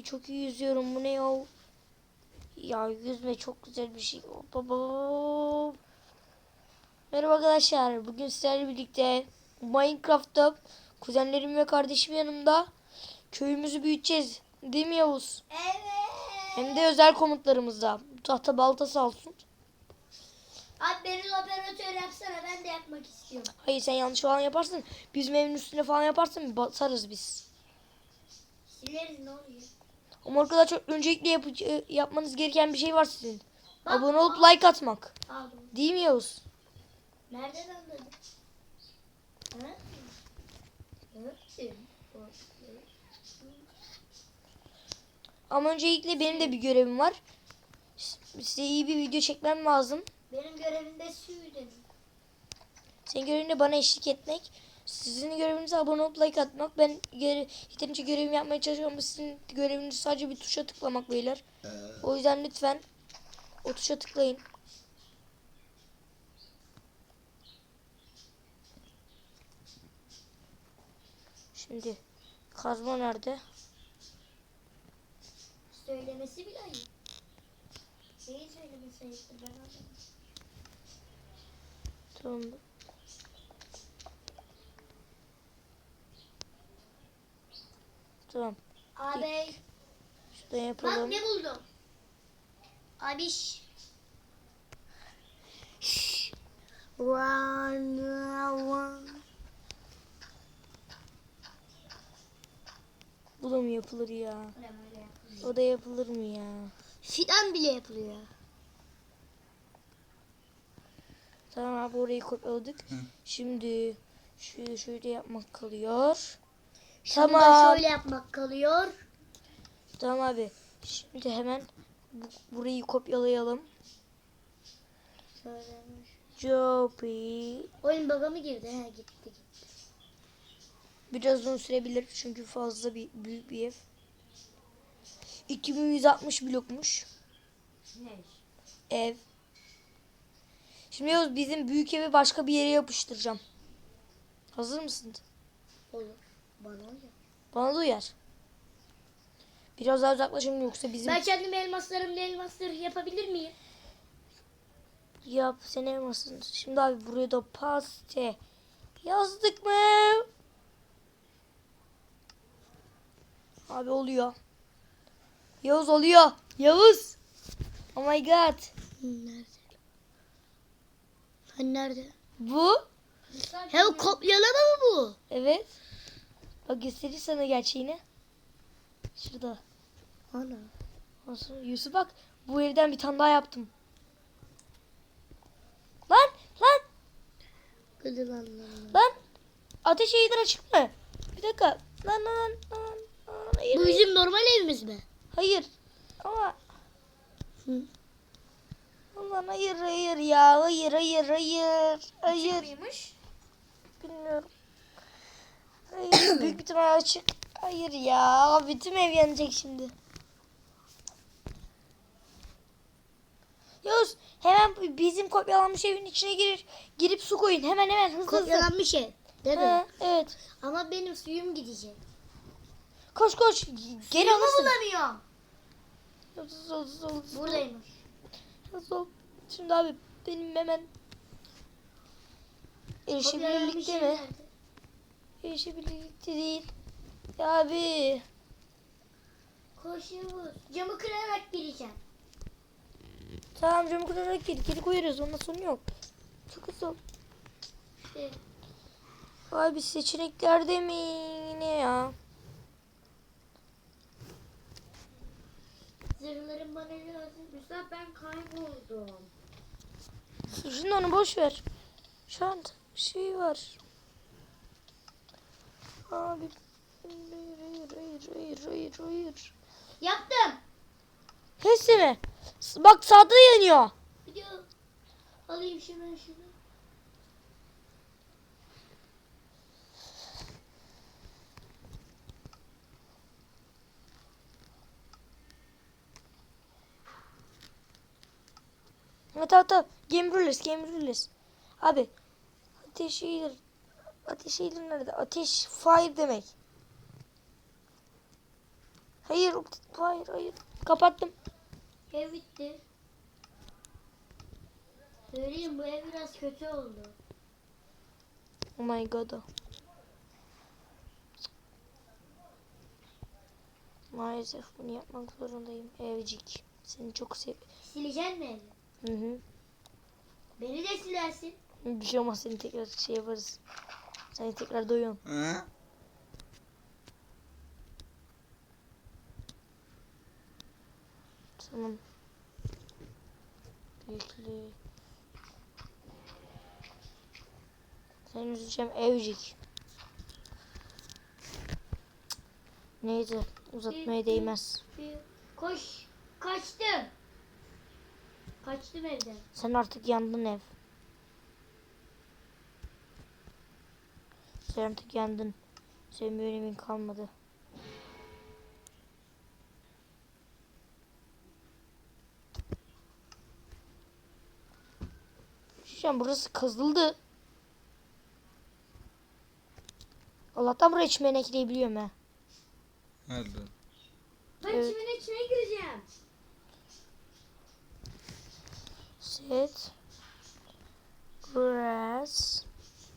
Ay çok iyi yüzüyorum. Bu ne ya? Ya yüzme çok güzel bir şey. Hop, hop, hop. Merhaba arkadaşlar. Bugün sizlerle birlikte Minecraft'ta kuzenlerim ve kardeşim yanımda köyümüzü büyüteceğiz. Değil mi Yavuz? Evet. Hem de özel komutlarımızda. Tahta baltası alsın. Abi beni operatör yapsana ben de yapmak istiyorum. Hayır sen yanlış falan yaparsın. Bizim evin üstüne falan yaparsın basarız biz. Sileriz ne oluyor? Ama arkadaşlar öncelikle yap- e, yapmanız gereken bir şey var sizin. Bak, Abone olup like atmak. Aldım. Değil mi Yavuz? Nereden anladın? Ha? Ama öncelikle benim de bir görevim var. Size iyi bir video çekmem lazım. Benim görevimde sürdüm. Senin görevin de bana eşlik etmek. Sizin göreviniz abone olup like atmak. Ben göre, yeterince görevimi yapmaya çalışıyorum ama sizin göreviniz sadece bir tuşa tıklamak beyler. O yüzden lütfen o tuşa tıklayın. Şimdi kazma nerede? Söylemesi bile ayıp. Neyi söylemesi ayıptır ben anlamadım. Tamam. Tamam. Abi Şurada bak yapalım. ne buldum. Abiş. Run, run. Bu da mı yapılır ya? O da yapılır mı ya? Fidan bile yapılıyor. Tamam abi orayı kopyaladık. Şimdi şu şöyle yapmak kalıyor. Şunu Tamam. şöyle yapmak kalıyor. Tamam abi. Şimdi hemen bu- burayı kopyalayalım. Söylemiş. Copy. Oyun bug'a mı girdi? He gitti gitti. Biraz uzun sürebilir çünkü fazla bir büyük bir ev. 2160 blokmuş Ne? ev. Şimdi Yavuz bizim büyük evi başka bir yere yapıştıracağım. Hazır mısın? Olur. Bana uyar. Bana da uyar. Biraz daha uzaklaşalım yoksa bizim Ben kendim elmaslarımla elmasları yapabilir miyim? yap sen elmasın. Şimdi abi buraya da paste yazdık mı? Abi oluyor. Yavuz oluyor. Yavuz. Oh my god. Nerede? Hani nerede? Bu? He o kopyalama mı bu? Evet. Bak göstereyim sana gerçeğini. Şurada. Ana. Olsun. Yusuf bak. Bu evden bir tane daha yaptım. Lan lan Gıdı lan lan. lan. Ateş eğilir açık mı? Bir dakika. Lan lan lan. lan. Hayır, Bu hayır. bizim normal evimiz mi? hayır. Ama Hı. Aman hayır hayır ya. Hayır hayır hayır. Hayır. Mıymış? Bilmiyorum. Hayır. Büyük ihtimal açık. Hayır ya. Bütün ev yanacak şimdi. Yavuz hemen bizim kopyalanmış evin içine girir. Girip su koyun. Hemen hemen hızlı. Kopyalanmış ev. Değil mi? Ha, evet. Ama benim suyum gidecek. Koş koş. Geri Suyumu alırsın. bulamıyorum. Hızlı hızlı hızlı. Buradaymış. Ol. Şimdi abi benim hemen erişebilirlikte ev mi? Nerede? Erişebilirlikte değil. Ya abi. Koşuyoruz. Camı kırarak gireceğim. Tamam camı kırarak geri, geri koyarız. Ondan sorun yok. Çok hızlı. İşte Abi seçeneklerde mi yine ya? zırhlarım bana lazım. Mesela ben kayboldum. Şimdi onu boş ver. Şu an şey var. Abi. Hayır hayır hayır hayır hayır hayır. Yaptım. Hepsi mi? Bak sağda yanıyor. Video alayım şunu şunu. Ha tamam tamam. Game Rulers, Game Rulers. Abi. Ateş iyidir. Ateş iyidir nerede? Ateş fire demek. Hayır, hayır, hayır. Kapattım. Ev bitti. Söyleyeyim bu ev biraz kötü oldu. Oh my god. Maalesef bunu yapmak zorundayım. Evcik. Seni çok sev... Sileceksin mi evi? Hı hı. Beni de silersin. Bir şey olmaz seni tekrar şey yaparız. Seni tekrar doyuyorsun. Hı? Tamam. Bekle. Seni üzeceğim evcik. Neyse uzatmaya değmez. Koş. Kaçtım. Kaçtım evden. Sen artık yandın ev. Sen artık yandın. Senin bir önemin kalmadı. Şişem burası kazıldı. Allah'tan buraya çimen ekleyebiliyorum ha. Nerede? Ben Evet. çimin içine gireceğim. Set. Grass.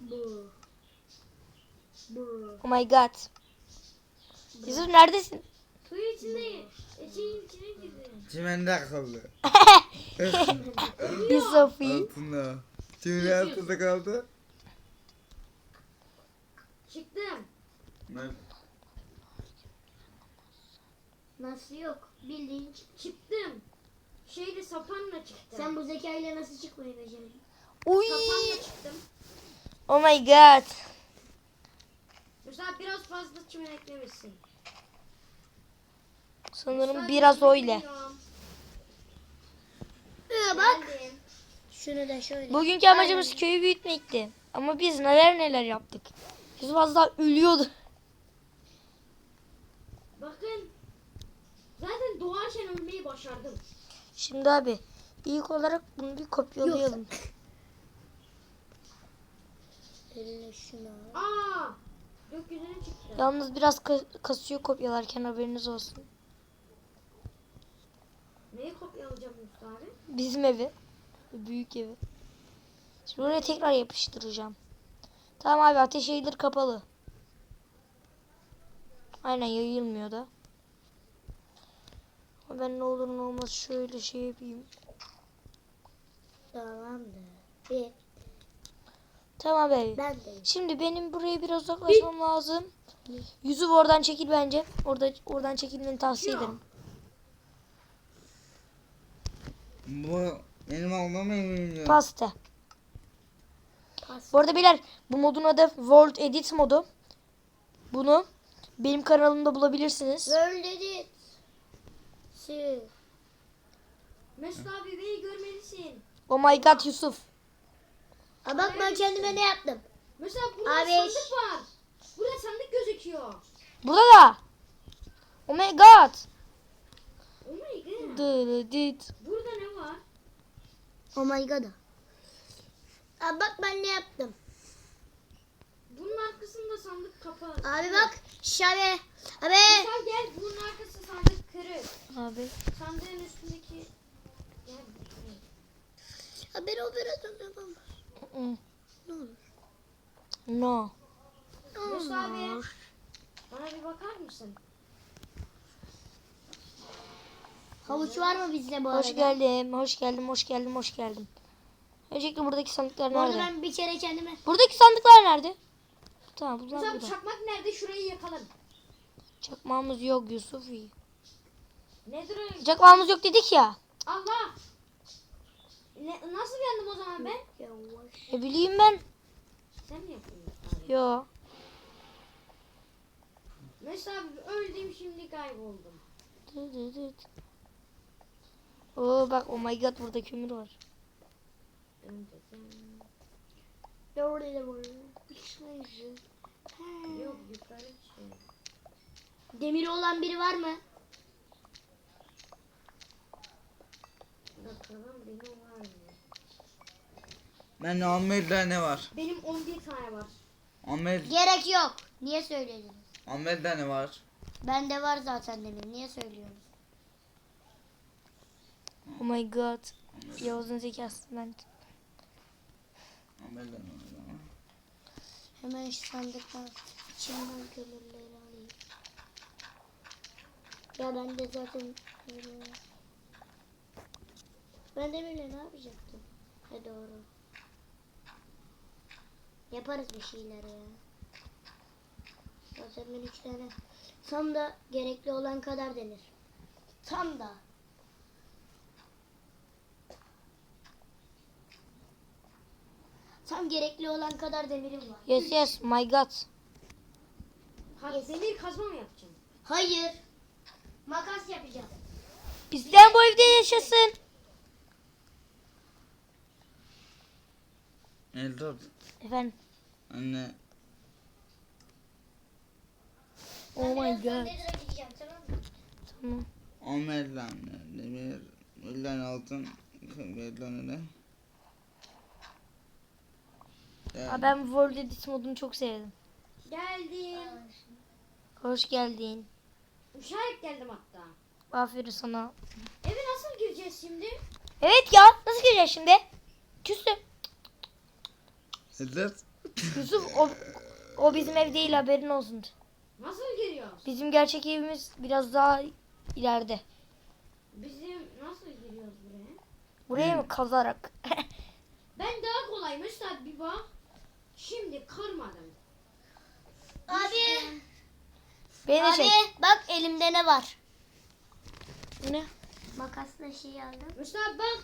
Bu. Oh my god. Yusuf neredesin? Suyun içindeyim. İçin içine girdim. Çimende kaldı. Yusuf'i. Altında. Çimenin altında kaldı. Çıktım. Ben Nasıl yok? Bildiğin çık- çıktım. Şeyde sapanla çıktım. Sen bu zekayla nasıl çıkmayı becerdin? Uy. Sapanla çıktım. Oh my god. Mesela biraz fazla çimen eklemişsin. Sanırım Mesela biraz öyle. ekliyorum. bak. Geldim. Şunu da şöyle. Bugünkü amacımız köyü büyütmekti. Ama biz neler neler yaptık. Az daha ölüyordu. Bakın. Zaten doğarken ölmeyi başardım. Şimdi abi ilk olarak bunu bir kopyalayalım. Eline şunu. Aa! Gökyüzüne çıktı. Yalnız biraz ka- kasıyor kopyalarken haberiniz olsun. Neyi kopyalayacağım Mustafa abi? Bizim evi. Büyük evi. Şimdi oraya tekrar yapıştıracağım. Tamam abi ateş yayılır kapalı. Aynen yayılmıyor da. Ama ben ne olur ne olmaz şöyle şey yapayım. Tamamdır. Bir. Tamam abi. Ben de. Şimdi benim buraya biraz uzaklaşmam lazım. Yusuf oradan çekil bence. Orada oradan çekilmeni tavsiye Ya. ederim. bu benim almam eminim. Pasta. Pas. Bu arada beyler bu modun adı World Edit modu. Bunu benim kanalımda bulabilirsiniz. World Edit. Sil. Mesut abi beni görmelisin. Oh my god Yusuf. Aa, bak ben kendime ne yaptım. Mesela burada Abi. sandık var. Burada sandık gözüküyor. Burada da. Oh my god. Oh my god. Dı. Burada ne var? Oh my god. Aa, bak ben ne yaptım. Bunun arkasında sandık kapağı. Abi bak. Şave. Abi. Mesela gel bunun arkası sandık kırık. Abi. Sandığın üstündeki gel. Abi o biraz yapamam. Mm. No. Abi bana bir bakar mısın? Havuç var mı bizde bu arada? Hoş geldim. Hoş geldim. Hoş geldim. Hoş geldim. Öncelikle buradaki sandıklar Bu nerede? ben bir kere kendime. Buradaki sandıklar nerede? Tamam bunlar Mesela burada. çakmak nerede? Şurayı yakalım. Çakmağımız yok Yusuf. Nedir o? Çakmağımız yok dedik ya. Allah! Ne, nasıl yandım o zaman ben? Yavaş. Ne bileyim ben. Sen mi yapıyorsun? abi? Yo. Mesut abi öldüm şimdi kayboldum. Dı dı dı. Oo bak oh my god burada kömür var. Yok yukarı çıkıyor. Demiri olan biri var mı? Bakalım benim var mı? Ben 11 tane var. Benim 11 tane var. 11, Gerek yok. Niye söylediniz? 11 tane var. Bende var zaten demin. Niye söylüyorsunuz? Oh my god. Yavuz'un zekası ben. Amel'den var ama. Hemen şu sandıktan içinden kömürleri alayım. Ya ben de zaten Ben demirle ne yapacaktım? He doğru. Yaparız bir şeyler ya. Zaten ben üç tane. Tam da gerekli olan kadar denir. Tam da. Tam gerekli olan kadar demirim var. Yes yes my god. Ha, demir kazma mı yapacaksın? Hayır. Makas yapacağım. Bizden bu evde yaşasın. Eldor. Efendim. Anne. Oh my god. Tamam mı? Tamam. Amel'den demir. Elden altın. Elden öyle. Aa, ben World Edit modunu çok sevdim. Geldim. Hoş geldin. Müşahit geldim hatta. Aferin sana. Eve nasıl gireceğiz şimdi? Evet ya. Nasıl gireceğiz şimdi? Küstüm. Eldor. Yusuf o, o bizim ev değil haberin olsun. Nasıl giriyoruz? Bizim gerçek evimiz biraz daha ileride. Bizim nasıl giriyoruz buraya? Buraya mı kazarak? Ben daha kolaymış da bir bak. Şimdi kırmadım. Abi. Beni de Abi çek. bak elimde ne var? Ne? Makasla şey aldım. Mustafa bak.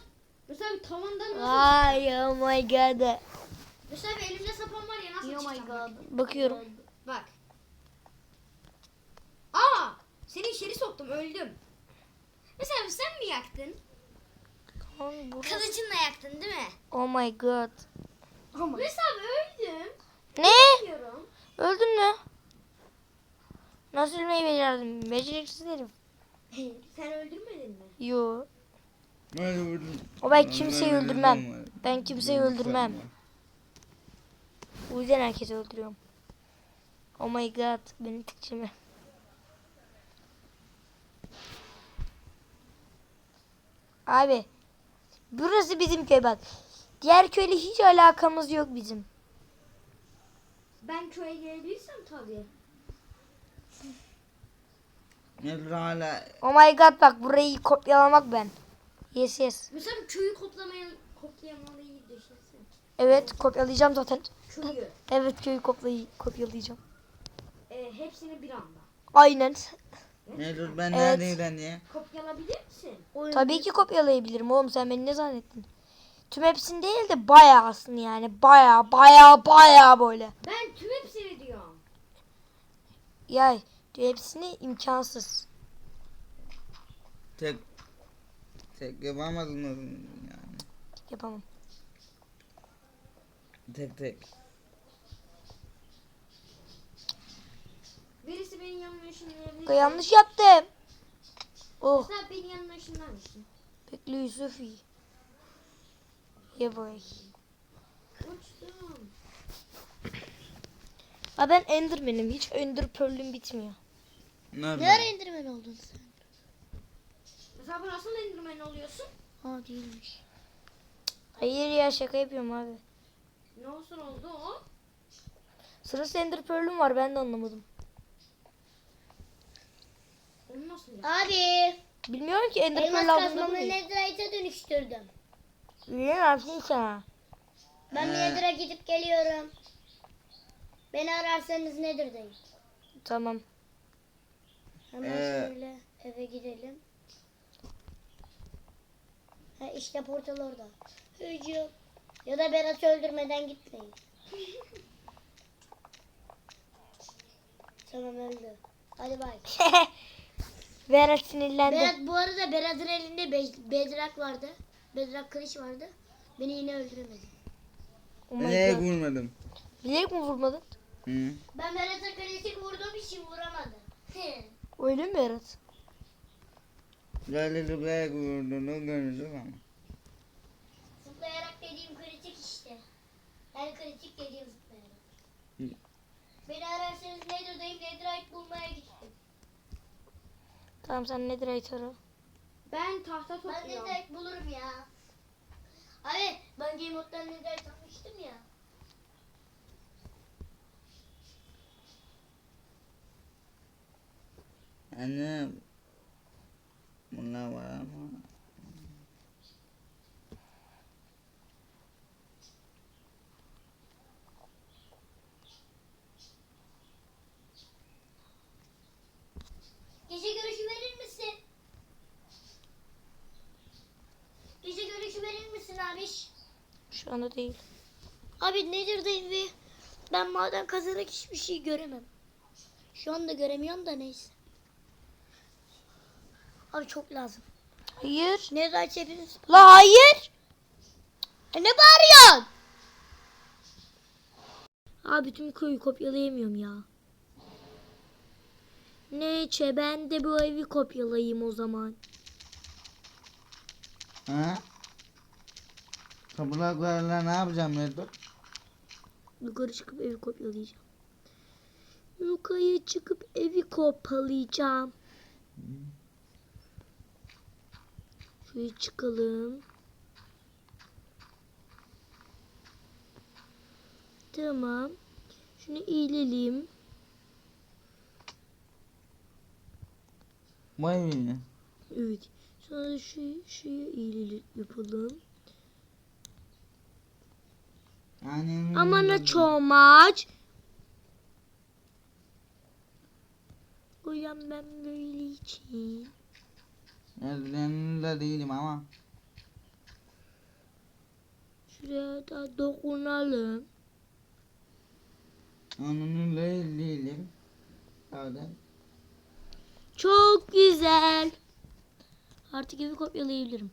Mustafa tavandan nasıl? Vay oh my god. Mustafa elimde sapan var ya nasıl Oh my çıkacağım? Bakıyorum. Bak. Aa! Seni içeri soktum öldüm. Mesela sen mi yaktın? Lan bu- Kılıcınla yaktın değil mi? Oh my god. Mesela öldüm. Ne? Diyorum. Öldün mü? Nasıl ölmeyi becerdin? Beceriksiz herif. Sen öldürmedin mi? Yo. Böyle vurdum. O ben kimseyi öldürmem. Ben kimseyi öldürmem. O yüzden herkesi öldürüyorum. Oh my god. Beni tıkçımı. Abi. Burası bizim köy bak. Diğer köyle hiç alakamız yok bizim. Ben köye gelebilirsem tabii. Eldor hala. Oh my god bak burayı kopyalamak ben. Yes yes. Mesela köyü koplamaya koplayamalıyı düşünsene. Evet kopyalayacağım zaten. Köyü. Evet köyü kopyalay kopyalayacağım. E, hepsini bir anda. Aynen. Eldor ben Evet. neredeyim ya? Kopyalayabilir misin? Tabii ki kopyalayabilirim oğlum sen beni ne zannettin? Tüm hepsini değil de bayağısını yani baya baya baya böyle. Ben tüm hepsini diyorum. Ya tüm hepsini imkansız. Tek. Tek yapamadın mı yani? Yapamam. Tek tek. Birisi benim yanıma ışınlayabilir. Da yanlış yaptım. Oh Mesela benim yanıma ışınlar mısın? bekle Yusufi. Ya boy. Uçtum. Ha ben Enderman'im. Hiç Ender Pearl'üm bitmiyor. Nerede? Ne ara indirmen oldun sen? Mesela bu nasıl endirmen oluyorsun? Ha değilmiş. Hayır ya şaka yapıyorum abi. Ne olsun oldu o? Sırası Ender Pearl'üm var ben de anlamadım. Onu nasıl yap? Abi. Bilmiyorum ki Ender Elmas Pearl aldığında kazmamı mı? Netherite'e dönüştürdüm. Bilemezsin sana. Ben Ee. Nether'a gidip geliyorum. Beni ararsanız Nether'dayım. Tamam. Hemen Ee. şöyle eve gidelim. Ha işte portal orada. Hücum. Ya da Berat'ı öldürmeden gitmeyin. tamam öldü. Hadi bay. Berat sinirlendi. Berat bu arada Berat'ın elinde be- bedrak vardı. Bedrak kılıç vardı. Beni yine öldüremedi. Oh god. vurmadım? Bilerek mi vurmadın? Hı. Ben Berat'a kritik vurduğum için vuramadı. Öyle mi Berat? Böyle bilerek vurduğunu göreceğiz ama. Zıplayarak dediğim kritik işte. Yani kritik dediğim zıplayarak. Hı. Beni ararsanız Nether'dayım. Netherite bulmaya gittim. Tamam sen Netherite ara. Ben tahta Ben topluyorum. ne direkt bulurum ya. Abi ben Game Mode'dan ne direkt almıştım ya. Anne bunlar var ama Değil. Abi Nether'dayım ve ben maden kazarak hiçbir şey göremem. Şu anda göremiyorum da neyse. Abi çok lazım. Hayır. Nether çepiniz. La hayır. E ne bağırıyorsun? Abi tüm köyü kopyalayamıyorum ya. Neyse ben de bu evi kopyalayayım o zaman. Topraklarla ne yapacağım Nedo? Yukarı çıkıp evi kopyalayacağım. Yukarı çıkıp evi kopyalayacağım. Şöyle çıkalım. Tamam. Şunu iyileyelim. Vay be. Evet. Sonra şu şeyi iyileyelim yapalım. Annem Aman ne çomaç. Uyan ben böyle için. Ellerinde değilim ama. Şuraya da dokunalım. Onun değilim. Hadi. Çok güzel. Artık evi kopyalayabilirim.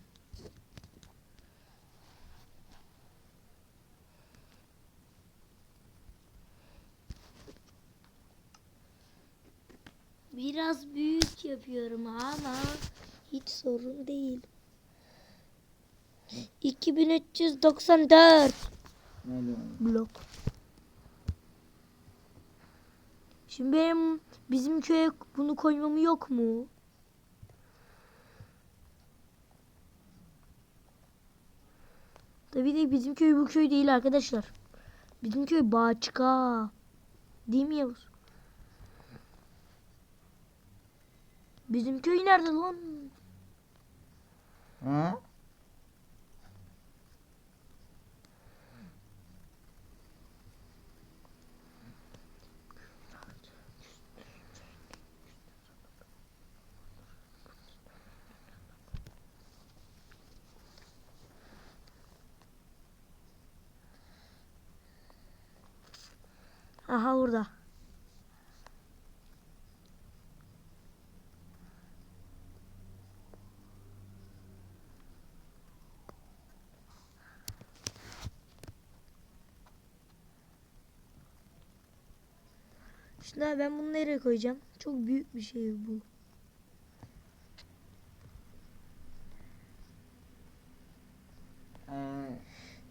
Biraz büyük yapıyorum ama hiç sorun değil. 2394 Ne diyorum? blok. Şimdi benim bizim köye bunu koymam yok mu? Tabii de bizim köy bu köy değil arkadaşlar. Bizim köy başka. Değil mi Yavuz? Bizim köy nerede lan? Ha? Aha burada. Şimdi ben bunu nereye koyacağım? Çok büyük bir şey bu. Ee,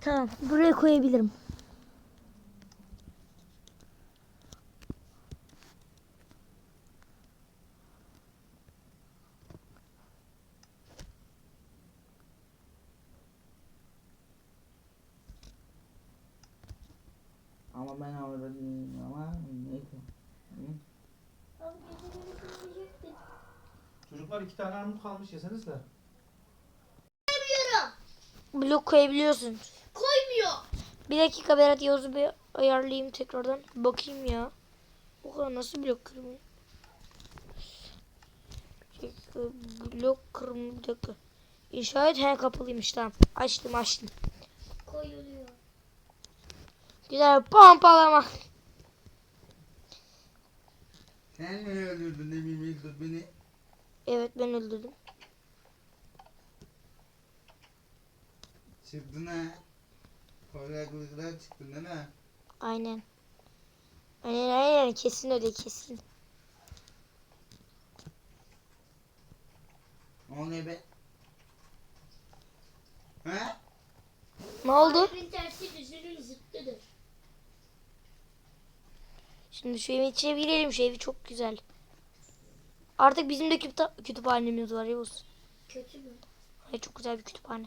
Tamam buraya koyabilirim. ama ben orada değilim ama neyse. Çocuklar iki tane armut kalmış yeseniz de. Blok koyabiliyorsun. Koymuyor. Bir dakika Berat Yavuz'u bir ayarlayayım tekrardan. Bakayım ya. O kadar nasıl blok kırmıyor? Blok kırmıyor bir dakika. İnşaat he kapalıymış tamam. Açtım açtım. Koyuluyor. Güzel pompalama. Sen mi öldürdün Emin Mesut beni? Evet ben öldürdüm. Çıktın ha. Kolaylıklar çıktın değil mi? Aynen. Aynen aynen kesin öyle kesin. O ne be? Ha? Ne oldu? Kalbin tersi düzünün zıttıdır. Şimdi şu evin içine girelim. Şu evi çok güzel. Artık bizim de kütüp- kütüphanemiz var Yavuz. Kötü mü? Ay, çok güzel bir kütüphane.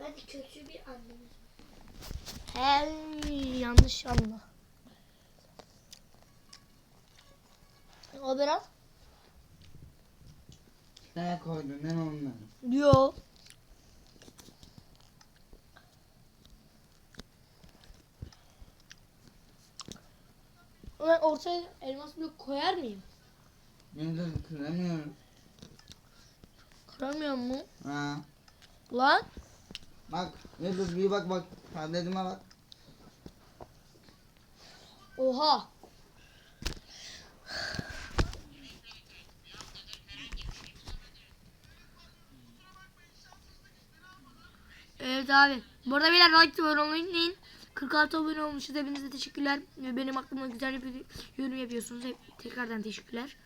Ben kötü bir annem. Hey, yanlış anla. O biraz. Ne koydun ne onları? Yo. Ben ortaya elmas blok koyar mıyım? De kıramıyorum. Kıramıyor mu? Ha. Lan. Bak ne dur bir bak bak. Tabletime bak. Oha. Evet abi. Bu arada beyler like olmayı unutmayın. 46 abone olmuşuz. Hepinize teşekkürler. Benim aklıma güzel bir yorum yapıyorsunuz. Hep tekrardan teşekkürler.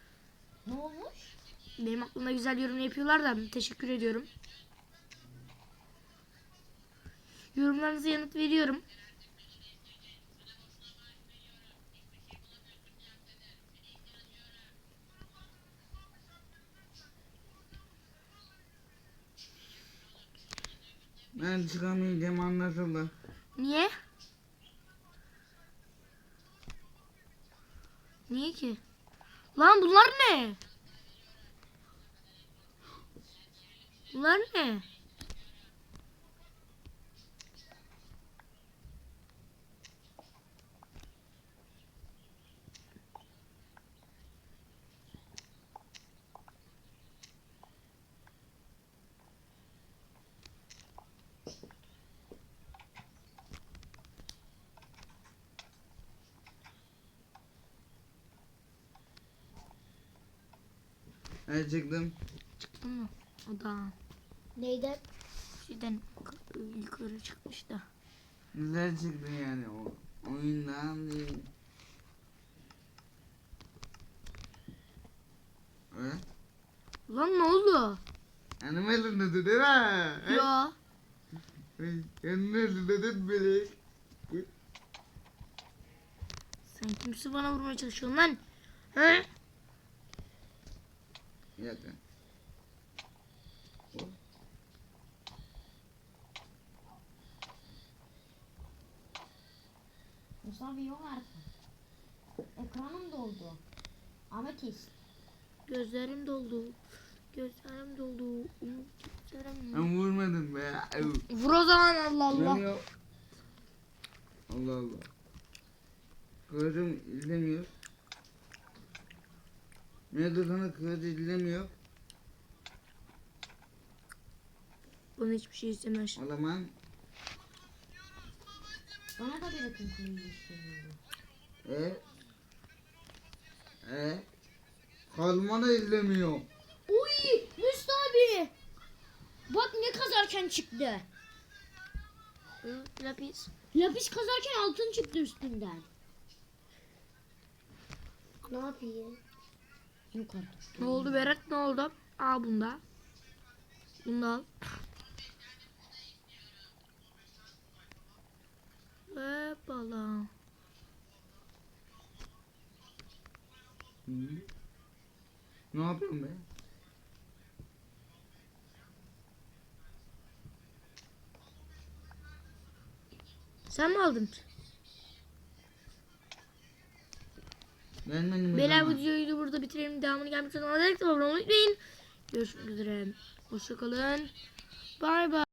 Ne olmuş? Benim aklımda güzel yorum yapıyorlar da teşekkür ediyorum. Yorumlarınıza yanıt veriyorum. Ben çıkamayacağım anlaşıldı. Niye? Niye ki? Lan bunlar ne? Bunlar ne? Ben çıktım. Çıktı mı? O da Neyden? şeyden yukarı çıkmış da. Güzel çıktı yani o. Oyundan değil. Evet. Lan ne oldu? Benim elimde değil mi? Ya. Elimde değil beni. Sen kimsin bana vurmaya çalışıyorsun lan? He? Bir dakika. Mustafa yok artık. Ekranım doldu. Ametist. Gözlerim doldu. Gözlerim doldu. Gözlerim Ben vurmadım be. Vur o zaman Allah Allah. Allah Allah. Kılıcım izlemiyor. Sana kılıcı izlemiyor? Bana hiçbir şey istemez. O zaman Bana da bir akım kılıcı istemiyordu. e e kalma da izlemiyor. Uy Müslü abi. Bak ne kazarken çıktı. Hı, Lapis. Lapis kazarken altın çıktı üstünden. Ne yapayım? Yok artık. Ne oldu Berat ne oldu? Aa bunda. Bunu al. Hoppala. Ne yapıyorsun be? Sen mi aldın? Gelmedin mi? Beyler bu videoyu da burada bitirelim. Devamını gelmek için abone olmayı unutmayın. Görüşmek üzere. Hoşçakalın. Bay bay.